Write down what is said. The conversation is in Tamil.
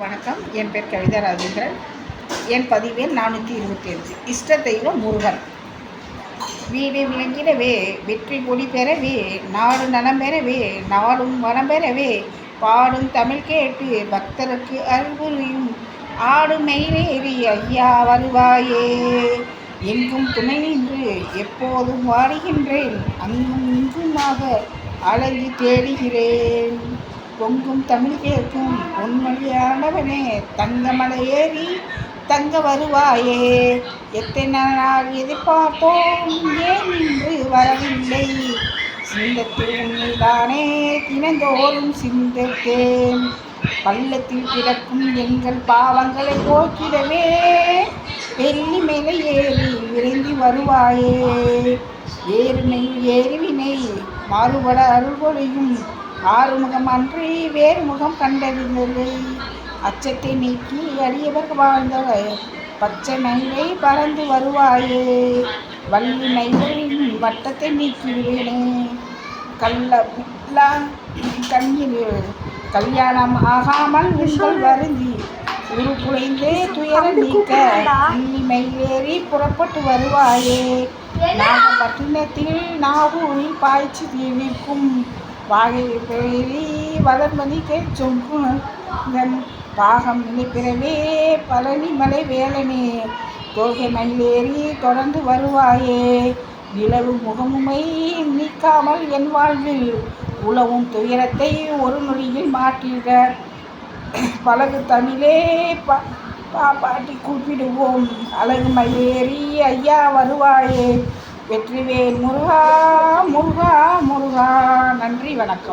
வணக்கம். என் பேர் கவிதா ராஜேந்திரன். என் பதிவேன் நானூற்றி இருபத்தி அஞ்சு. இஷ்ட தெய்வம் முருகன். வீடு விளங்கிடவே வெற்றி கொடி பெறவே நாடு நலம் பெறவே நாடும் வளம் பெறவே பாடும் தமிழ் கேட்டு பக்தருக்கு அருள்புரியும் ஆடு மெயிலேறி ஐயா வருவாயே. எங்கும் துணை நின்று எப்போதும் வாடுகின்றேன். அங்கும் இங்குமாக அழகி தேடுகிறேன். பொங்கும் தமிழ் கேட்கும் கணவனே தங்கமலை ஏறி தங்க வருவாயே. எத்தனை நாள் எதிர்பார்த்தோம் ஏன் இன்று வரவில்லை? சிந்தத்தில் உண்மைதானே தினந்தோறும் சிந்தித்தேன். பள்ளத்தில் கிடக்கும் எங்கள் பாவங்களை போக்கிடவே. வெள்ளி மேலே ஏறி விரைந்து வருவாயே. ஏறுமை ஏறிவினை மாறுபட அருள்பொழியும். ஆறுமுகம் அன்றி வேறு முகம் கண்டறிந்தது. அச்சத்தை நீக்கி அடியவர் வாழ்ந்தவர். பச்சை மயிலை பறந்து வருவாயே. வள்ளி மயிலின் வட்டத்தை நீக்கிவிடுவேனே கள்ள கண்ணீர் கல்யாணம் ஆகாமல் உங்கள் வருந்தி. உரு குலைந்து துயர நீக்க வள்ளி மயிலேறி புறப்பட்டு வருவாயே. நாகப்பட்டினத்தில் நாகூரில் பாய்ச்சி நிற்கும். வாகை பெயரி வளர்மதி சொங்குதன் பாகம் நினைப்பிறவே பழனி மலை வேலனே. தோகை மயிலேறி தொடர்ந்து வருவாயே. நிலவு முகமுமை நீக்காமல் என் வாழ்வில். உழவும் துயரத்தை ஒரு நொடியில் மாற்றிட. பழகு தமிழே பா பாட்டி கூப்பிடுவோம். அழகு மயிலேறி ஐயா வருவாயே. வெற்றிவேல் முருகா முருகா முருகா. நன்றி வணக்கம்.